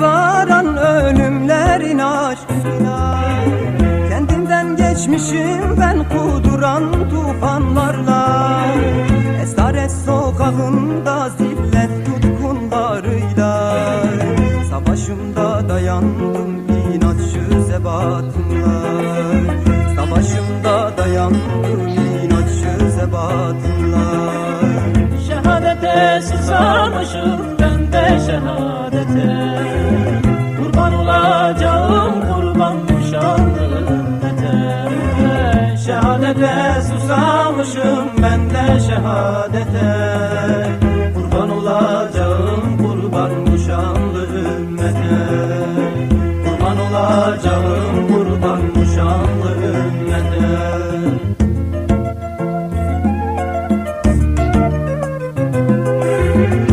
varan ölümlerin aşkıyla Kendimden geçmişim ben kuduran tufanlarla. Esaret sokağında zillet tutkunlarıyla. Savaşımda dayandım inatçı zebatımla. Savaşımda dayandım inatçı zebatımla. Şehadete susamışım ve şehadete. Kurban olacağım kurban müşahadete Şehadete susamışım ben de şehadete. Kurban olacağım kurban müşanlı Kurban olacağım kurban